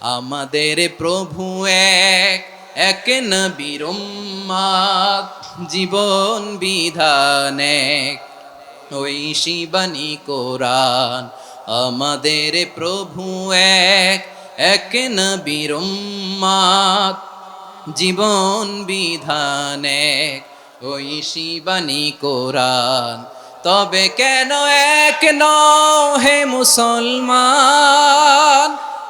আমাদের প্রভু এক এক নবীর জীবন বিধান এক। ওই শিবানী কোরআন আমাদের প্রভু এক এক নবীর জীবন বিধান এক। ওই শিবানী কোরআন তবে কেন এক ন হে মুসলমান?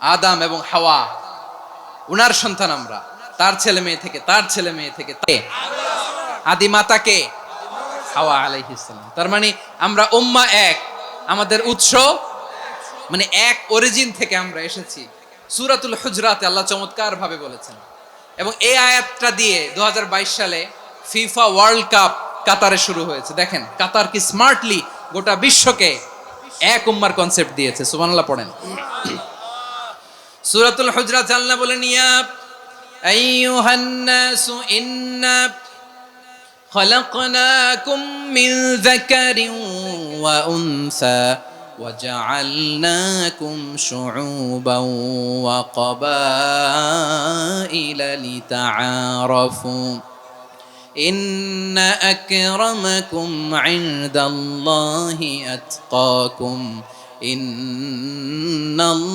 আদাম এবং হাওয়া। উনার সন্তান আমরা। তার ছেলে মেয়ে থেকে, তার ছেলে মেয়ে থেকে আদি মাতাকে হাওয়া আলাইহিসসালাম তার মানে আমরা উম্মা এক। আমাদের উৎস? মানে এক অরিজিন থেকে আমরা এসেছি। সূরাতুল হুজরাতে আল্লাহ চমৎকার ভাবে বলেছেন। এবং এই আয়াতটা দিয়ে দু হাজার বাইশ সালে ফিফা ওয়ার্ল্ড কাপ কাতারে শুরু হয়েছে। দেখেন, কাতার কি স্মার্টলি গোটা বিশ্বকে এক উম্মার কনসেপ্ট দিয়েছে। সুবহানাল্লাহ, পড়েন। সূরাতুল হুজরাত আল্লাহ বলেন ইয়া আইয়ুহান নাসু ইন্না خلقناكم من ذكر وأنثى وجعلناكم شعوبا وقبائل لتعارفوا إن أكرمكم عند الله أتقاكم إن الله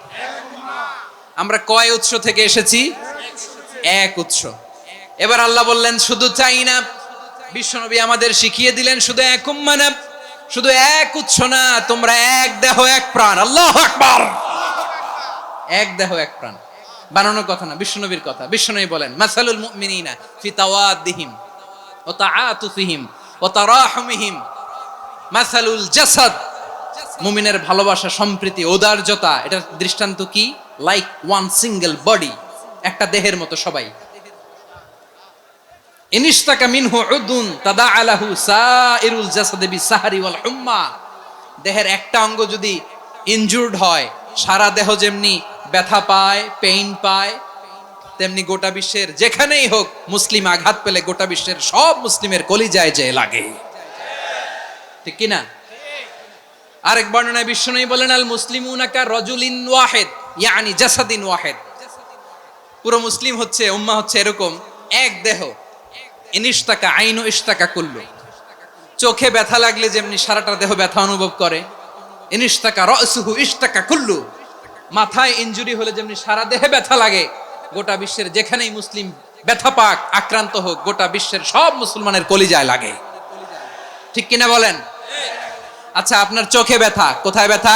আমরা কয় উৎস থেকে এসেছি? এক উৎস। এবার আল্লাহ বললেন, শুধু চাই না, বিশ্বনবী আমাদের শিখিয়ে দিলেন, শুধু এক উম্মা না, শুধু এক উৎস না, তোমরা এক দেহ, এক প্রাণ। আল্লাহ আকবার! এক দেহ, এক প্রাণ। বানানোর কথা না, বিশ্বনবীর কথা। বিশ্বনবী বলেন, মাসালুল মুমিনিনা ফি তাওয়াদ্দিহিম ও তাআতুফিহিম ও তারাহুমিহিম। মাসালুল জাসাদ। মুমিনের ভালোবাসা, সম্প্রীতি ঔদার্যতা এটার দৃষ্টান্ত কি? লাইক ওয়ান সিঙ্গেল বডি একটা দেহের মতো সবাই। ইনিস্তাকা মিনহু উদুন তাদা আলাহু সাইরুল জাসাদে বিসাহারি ওয়াল হুম্মা। দেহের একটা অঙ্গ যদি ইনজুর্ড হয়, সারা দেহ যেমনি ব্যথা পায় পেইন পায়, তেমনি গোটা বিশ্বের যেখানেই হোক মুসলিম আঘাত পেলে গোটা বিশ্বের সব মুসলিমের কলিজায় যে লাগে। ঠিক কি না আরেক বর্ণনায় বিশ্বনবী বলেন আল মুসলিমুনাকা রজুলিন ওয়াহেদ। ইয়ানি জাসাদিন ওয়াহেদ। পুরো মুসলিম হচ্ছে, উম্মা হচ্ছে এরকম, এক দেহ। ইনিস্তাকা আইনু ইস্তাকা কুল্লু। চোখে ব্যথা লাগলে যেমনি সারাটা দেহ ব্যথা অনুভব করে ইনিস্তাকা রসুহু ইস্তাকা কুল্লু। মাথায় ইনজুরি হলে যেমনি সারা দেহে ব্যথা লাগে, গোটা বিশ্বের যেখানেই মুসলিম ব্যথা পাক, আক্রান্ত হোক, গোটা বিশ্বের সব মুসলমানের কলিজায় লাগে। ঠিক কিনা বলেন? আচ্ছা আপনার চোখে ব্যথা, কোথায় ব্যথা?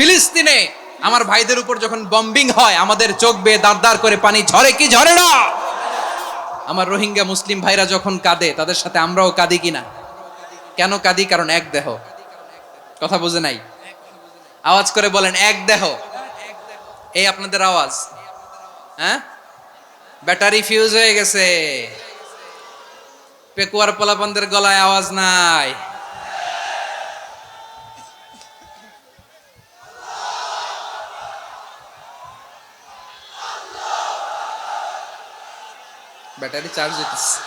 ফিলিস্তিনে আমার ভাইদের উপর যখন বম্বিং হয়, আমাদের চোখ বেয়ে দাঁড় করে পানি ঝরে কি ঝরে না? আমার রোহিঙ্গা মুসলিম ভাইরা যখন কাঁদে, তাদের সাথে আমরাও কাঁদি কিনা? কেন কাঁদি? কারণ এক দেহ। কথা বুঝে নাই? আওয়াজ করে বলেন, এক দেহ। এই আপনাদের আওয়াজ। হ্যাঁ? ব্যাটারি ফিউজ হয়ে গেছে। পেকুয়ার পোলাপানদের গলায় আওয়াজ নাই। ব্যাটারি চার্জ হইতেছে।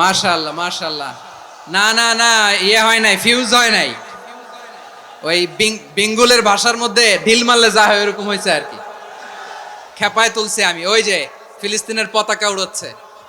মাশাল্লাহ মাশাল্লাহ না না না ইয়ে হয় নাই ফিউজ হয় নাই। ওই বেঙ্গলের ভাষার মধ্যে ঢিল মারলে যা হয় এরকম হয়েছে আর কি। খেপায় তুলছে আমি, ওই যে ফিলিস্তিনের পতাকা উড়োচ্ছে।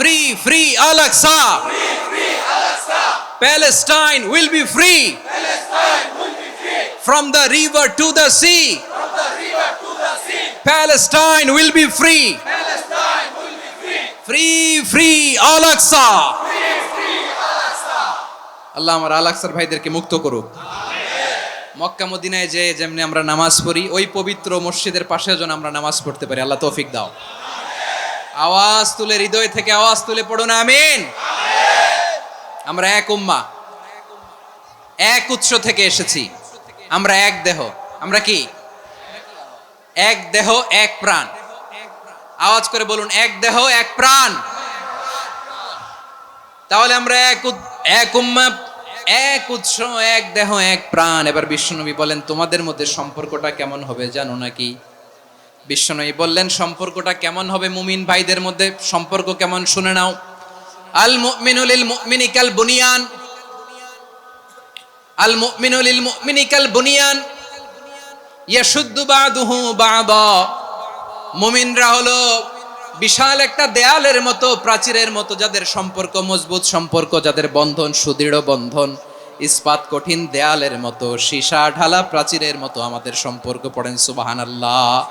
Free free Al Aqsa Palestine will be free from the river to the sea. Palestine will be free. Free free Al Aqsa আল্লাহ আমার আলাক্সার ভাইদেরকে মুক্ত করুক। মক্কা মদিনায় যে যেমনি আমরা নামাজ পড়ি, ওই পবিত্র মসজিদের পাশে যেন আমরা নামাজ পড়তে পারি। আল্লাহ তৌফিক দাও। আওয়াজ তুলে, হৃদয় থেকে আওয়াজ তুলে পড়ো না, আমিন। আমরা এক উম্মা। এক উৎস থেকে এসেছি। আমরা এক দেহ। আমরা কি? এক দেহ, এক প্রাণ। আওয়াজ করে বলুন, এক দেহ, এক প্রাণ। তাহলে আমরা এক এক উম্মা, এক উৎস, এক দেহ, এক প্রাণ। এবার বিশ্বনবী বলেন, তোমাদের মধ্যে সম্পর্কটা কেমন হবে জানো নাকি? বিশ্বনবী বললেন, সম্পর্কটা কেমন হবে মুমিন ভাইদের মধ্যে? সম্পর্ক কেমন শুনে নাও। আল মুমিনুল মুমিনি কাল বুনিয়ান। আল মুমিনুল মুমিনি কাল বুনিয়ান। ইয়াশুদ্দু বাদুহু বাদা। মুমিনরা হলো বিশাল একটা দেয়ালের মতো, প্রাচীরের মতো, যাদের সম্পর্ক মজবুত সম্পর্ক, যাদের বন্ধন সুদৃঢ় বন্ধন, ইস্পাত কঠিন দেয়ালের মতো, সীসা ঢালা প্রাচীরের মতো আমাদের সম্পর্ক পড়েন, সুবাহানাল্লাহ।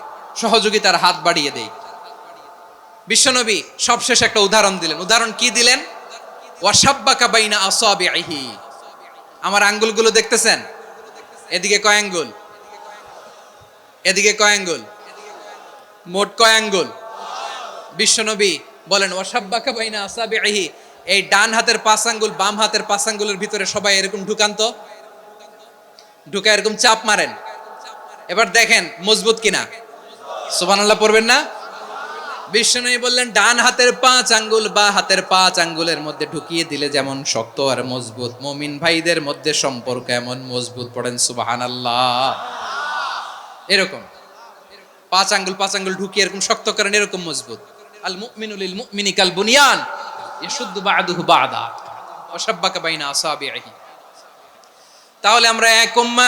সহযোগিতার হাত বাড়িয়ে দেই। বিশ্বনবী সবশেষ একটা উদাহরণ দিলেন। উদাহরণ কি দিলেন? ওয়াসাব্বাকা বাইনা আসাবিহি আমার আঙ্গুলগুলো দেখতেছেন? এদিকে কয় আঙ্গুল? এদিকে কয় আঙ্গুল? মোট কয় আঙ্গুল? বিশ্বনবী বলেন ওয়াসাব্বাকা বাইনা আসাবিহি এই ডান হাতের পাঁচ আঙ্গুল, বাম হাতের পাঁচ আঙ্গুলের ভিতরে সবাই এরকম ঢুকান তো? ঢুকা এরকম চাপ মারেন। এবার দেখেন, মজবুত কিনা? সুবহানাল্লাহ পড়বেন না? বিষ্ণু বললেন, ডান হাতের পাঁচ আঙ্গুল বা হাতের পাঁচ আঙ্গুলের মধ্যে ঢুকিয়ে দিলে যেমন শক্ত আর মজবুত। মমিন ভাইদের মধ্যে সম্পর্ক এমন মজবুত, পড়েন সুবাহান আল্লাহ এরকম। পাঁচ আঙ্গুল পাঁচ আঙ্গুল ঢুকিয়ে এরকম শক্ত করেন, এরকম মজবুত। আল মুমিনুল মুমিনি কাল বুনিয়ান, ইয়াশুদ্দু বাদুহু বাদা। ওয়াসাব্বাকা বাইনা আসাবিহি তাহলে আমরা এক উম্মা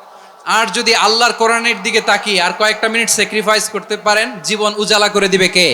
আর যদি আল্লাহর কোরআনের দিকে তাকিয়ে আর কয়েকটা মিনিট স্যাক্রিফাইস করতে পারেন, জীবন উজালা করে দিবে কে?